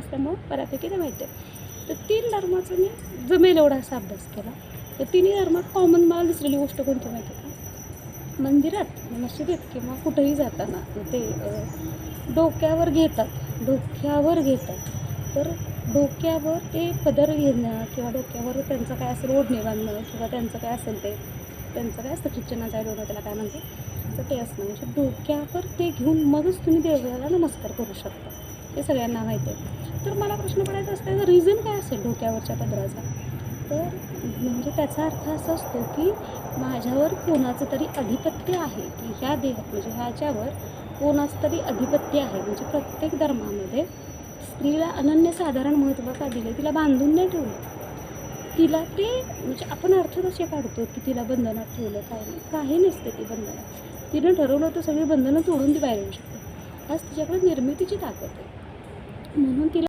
असल्यामुळं बऱ्यापैकी ते माहिती आहे. तर तीन धर्माचा मी जमेल एवढा असा अभ्यास केला. तर तिन्ही धर्मात कॉमन मला दिसलेली गोष्ट कोणती माहिती आहे का? मंदिरात मशिदीत किंवा कुठेही जाताना ते डोक्यावर घेतात डोक्यावर घेतात. तर डोक्यावर ते पदर घेणं किंवा डोक्यावर त्यांचं काय असेल ओढणे बांधणं किंवा त्यांचं काय असेल ते त्यांचं काय असतं ख्रिश्चनाचं आहे डोळं त्याला काय म्हणते तर ते असणं म्हणजे डोक्यावर ते घेऊन मगच तुम्ही देवाला नमस्कार करू शकता. हे सगळ्यांना माहिती आहे. तर मला प्रश्न पडायचा असतो रिझन काय असेल डोक्यावरच्या पदराचा? तर म्हणजे त्याचा अर्थ असा असतो की माझ्यावर कोणाचं तरी अधिपत्य आहे की ह्या देहात म्हणजे ह्याच्यावर कोणाचं तरी अधिपत्य आहे. म्हणजे प्रत्येक धर्मामध्ये स्त्रीला अनन्यसाधारण महत्त्व का दिलं तिला बांधून नाही ठेवलं. तिला ते म्हणजे आपण अर्थ कसे काढतो की तिला बंधनात ठेवलं? काय नाही. काही नसते ती बंधनात. तिनं ठरवलं तर सगळी बंधनं तोडून ती बाहेर येऊ शकते. आज तिच्याकडे निर्मितीची ताकद आहे. म्हणून तिला